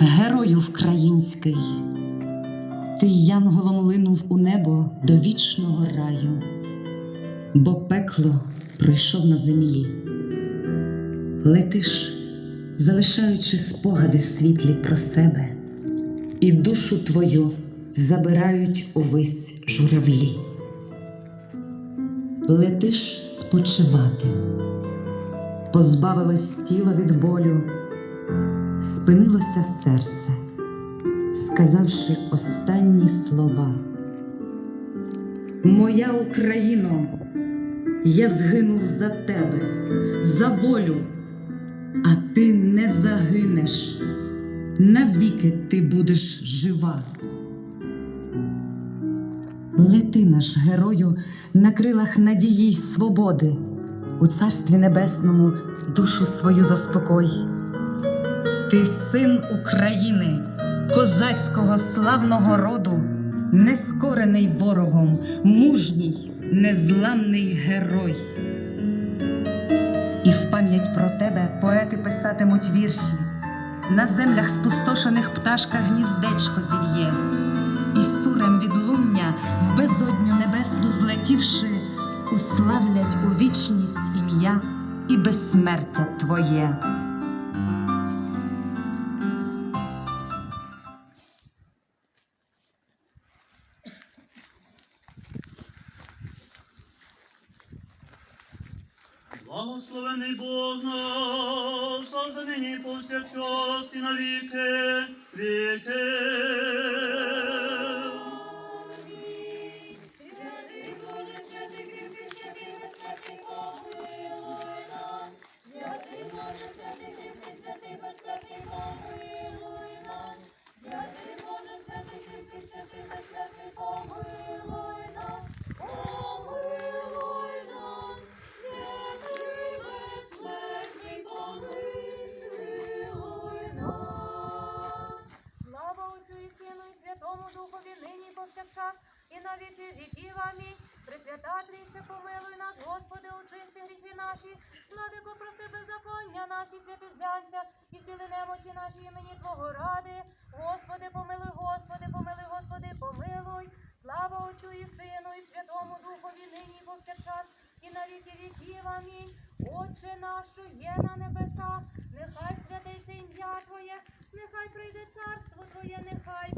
герою вкраїнський, ти янголом линув у небо до вічного раю, бо пекло пройшов на землі. Летиш, залишаючи спогади світлі про себе, і душу твою забирають увесь журавлі. Летиш спочивати, позбавилось тіло від болю, спинилося серце, сказавши останні слова. Моя Україно, я згинув за тебе, за волю, а ти не загинеш. Навіки ти будеш жива. Лети наш герою на крилах надії й свободи, у царстві небесному душу свою заспокой. Ти син України, козацького славного роду, нескорений ворогом, мужній, незламний герой. І в пам'ять про тебе поети писатимуть вірші, на землях спустошених пташка гніздечко зів'є, і сурем відлуння в безодню небесну злетівши, уславлять у вічність ім'я і безсмертя Твоє. Благословений Бог наш, завжди нині повсякчас і навіки, віки. Святий Боже, святий помилуй нас. Святий Боже, святий Святому нині повсякчас і на віки віків. Амінь. Пресвята Трійця, помилуй нас, Господи, очисти гріхи наші, владико, прости беззаконня наші, святи зглянься, і ціли немочі наші імені Твого ради. Господи, помилуй, Господи, помилуй, Господи, помилуй. Слава Отцю і Сину і Святому Духові нині повсякчас і на віки віків. Амінь. Отче наш, що є на небесах, нехай святиться ім'я Твоє, нехай прийде царство Твоє, нехай